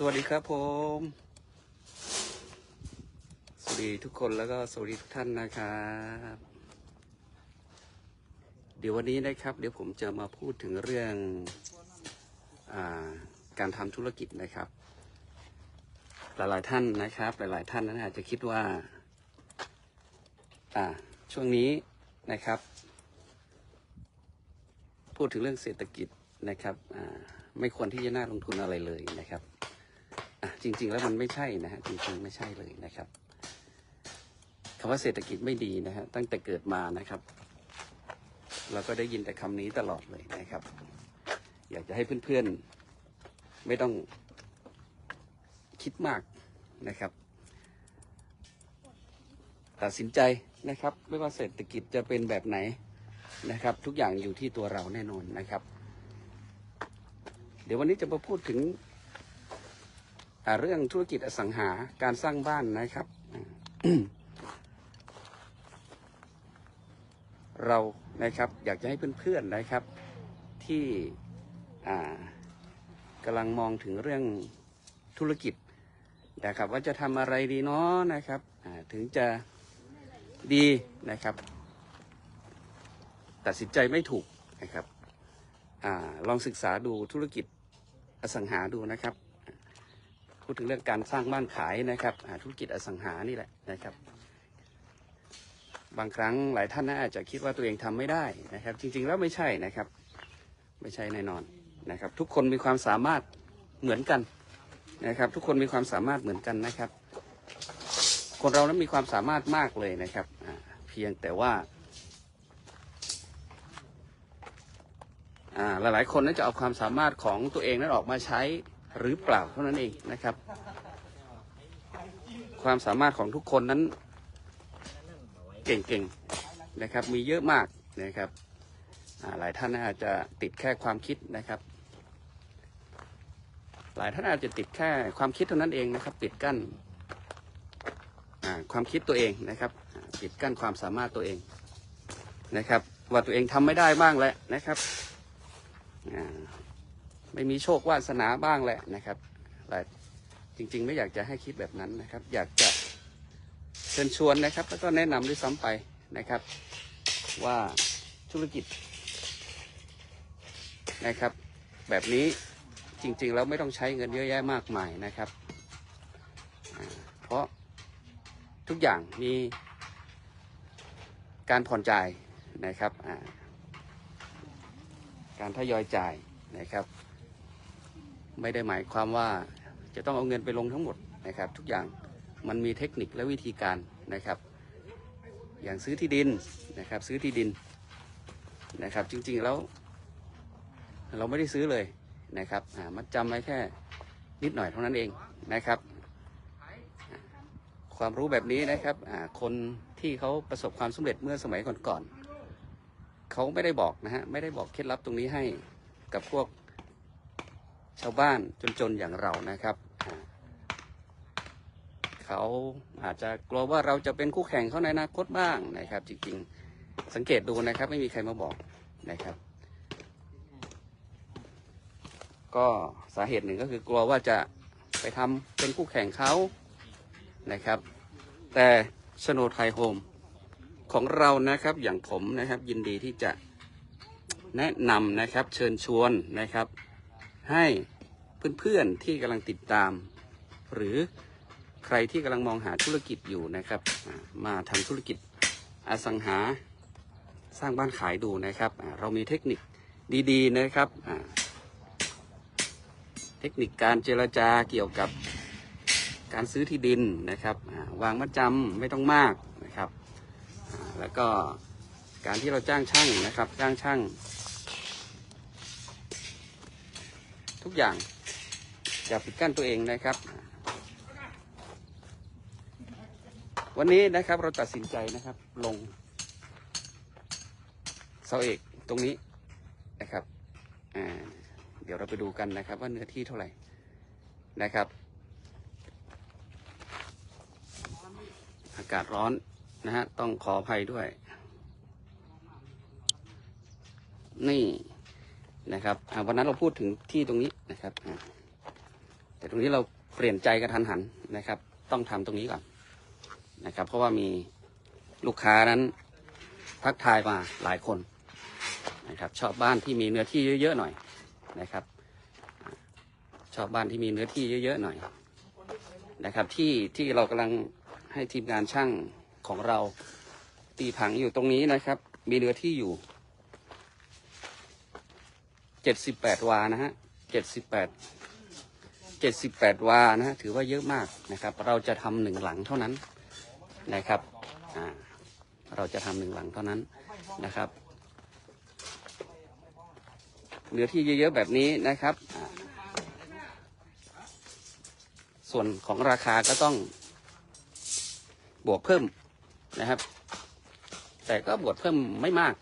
สวัสดีครับผม สวัสดีทุกคนแล้วก็สวัสดีทุกท่านนะครับ เดี๋ยววันนี้นะครับ เดี๋ยวผมจะมาพูดถึงเรื่องอาการทำธุรกิจนะครับ หลายๆท่านนะครับ หลาย ๆ ท่านนั้นอาจจะคิดว่าอ่าช่วงนี้นะครับ พูดถึงเรื่องเศรษฐกิจนะครับไม่ควรที่จะน่าลงทุนอะไรเลยนะครับ จริง ๆ แล้วมันไม่ใช่นะฮะจริงๆไม่ใช่เลยนะครับคำว่าเศรษฐกิจไม่ดีนะฮะตั้งแต่เกิดมานะครับ เราก็ได้ยินแต่คำนี้ตลอดเลยนะครับ อยากจะให้เพื่อนๆไม่ต้องคิดมากนะครับ ตัดสินใจนะครับ ไม่ว่าเศรษฐกิจจะเป็นแบบไหนนะครับ ทุกอย่างอยู่ที่ตัวเราแน่นอนนะครับ เดี๋ยววันนี้จะมาพูดถึง เรื่องธุรกิจอสังหาการสร้างบ้านนะครับ เรานะครับอยากจะให้เพื่อนๆนะครับ ที่กำลังมองถึงเรื่องธุรกิจนะครับว่าจะทำอะไรดีเนาะนะครับถึงจะดีนะครับ ตัดสินใจไม่ถูกนะครับอลองศึกษาดูธุรกิจอสังหาดูนะครับ พูดถึงเรื่องการสร้างบ้านขายนะครับธุรกิจอสังหานี่แหละนะครับ บางครั้งหลายท่านนะอาจะคิดว่าตัวเองทำไม่ได้นะครับ จริง ๆ แล้วไม่ใช่นะครับ ไม่ใช่แน่นอนนะครับ ทุกคนมีความสามารถเหมือนกันนะครับ ทุกคนมีความสามารถเหมือนกันนะครับ คนเรานั้นมีความสามารถมากเลยนะครับเพียงแต่ว่าอ่าหลายๆคนนั้นจะเอาความสามารถของตัวเองนั้นออกมาใช้ หรือเปล่าเท่านั้นเองนะครับ ความสามารถของทุกคนนั้นเก่งๆนะครับ มีเยอะมากนะครับหลายท่านอาจจะติดแค่ความคิดนะครับ หลายท่านอาจจะติดแค่ความคิดเท่านั้นเองนะครับ ปิดกั้นความคิดตัวเองนะครับ ปิดกั้นความสามารถตัวเองนะครับ ว่าตัวเองทำไม่ได้บ้างแหละนะครับ ไม่มีโชควาสนาบ้างแหละนะครับหลายจริง ๆ ไม่อยากจะให้คิดแบบนั้นนะครับ อยากจะเชิญชวนนะครับ แล้วก็แนะนำด้วยซ้ำไปนะครับ ว่าธุรกิจนะครับ แบบนี้จริง ๆ แล้วไม่ต้องใช้เงินเยอะแยะมากมายนะครับ เพราะทุกอย่างมีการผ่อนจ่ายนะครับ การทยอยจ่ายนะครับ ไม่ได้หมายความว่าจะต้องเอาเงินไปลงทั้งหมดนะครับ ทุกอย่างมันมีเทคนิคและวิธีการนะครับ อย่างซื้อที่ดินนะครับซื้อที่ดินนะครับ จริงๆแล้ว เราไม่ได้ซื้อเลยนะครับมัดจำไว้แค่นิดหน่อยเท่านั้นเองนะครับ ความรู้แบบนี้นะครับคนที่เขาประสบความสำเร็จเมื่อสมัยก่อนๆเขาไม่ได้บอกนะฮะไม่ได้บอกเคล็ดลับตรงนี้ให้กับพวก ชาวบ้านจนๆอย่างเรานะครับ เขาอาจจะกลัวว่าเราจะเป็นคู่แข่งเขาในอนาคตบ้างนะครับ จริงๆ สังเกตดูนะครับ ไม่มีใครมาบอกนะครับ ก็สาเหตุหนึ่งก็คือกลัวว่าจะไปทำเป็นคู่แข่งเขานะครับ แต่ชโนไทยโฮมของเรานะครับอย่างผมนะครับยินดีที่จะแนะนำนะครับเชิญชวนนะครับ ให้เพื่อนๆที่กำลังติดตาม หรือใครที่กำลังมองหาธุรกิจอยู่นะครับ มาทำธุรกิจอสังหาสร้างบ้านขายดูนะครับ เรามีเทคนิคดีๆนะครับเทคนิคการเจรจาเกี่ยวกับการซื้อที่ดินนะครับ วางมัดจำไม่ต้องมากนะครับ แล้วก็การที่เราจ้างช่างนะครับ จ้างช่าง ทุกอย่าง อย่าปิดกั้นตัวเองนะครับ วันนี้นะครับเราตัดสินใจนะครับ ลงเสาเอกตรงนี้นะครับเดี๋ยวเราไปดูกันนะครับ ว่าเนื้อที่เท่าไหร่นะครับ อากาศร้อนนะฮะต้องขออภัยด้วย นี่ นะครับวันนั้นเราพูดถึงที่ตรงนี้นะครับแต่ตรงนี้เราเปลี่ยนใจกระทันหันนะครับ ต้องทำตรงนี้ก่อนนะครับ เพราะว่ามีลูกค้านั้นทักทายมาหลายคนนะครับ ชอบบ้านที่มีเนื้อที่เยอะๆหน่อยนะครับ ชอบบ้านที่มีเนื้อที่เยอะๆหน่อยนะครับ ที่ที่เรากำลังให้ทีมงานช่างของเราตีผังอยู่ตรงนี้นะครับ มีเนื้อที่อยู่ เจ็ดสิบแปดวานะฮะเจ็ดสิบแปดเจ็ดสิบแปดวานะฮะถือว่าเยอะมากนะครับ เราจะทำหนึ่งหลังเท่านั้นนะครับอ่าเราจะทำหนึ่งหลังเท่านั้นนะครับเนื้อที่เยอะๆแบบนี้นะครับ ส่วนของราคาก็ต้องบวกเพิ่มนะครับ แต่ก็บวกเพิ่มไม่มาก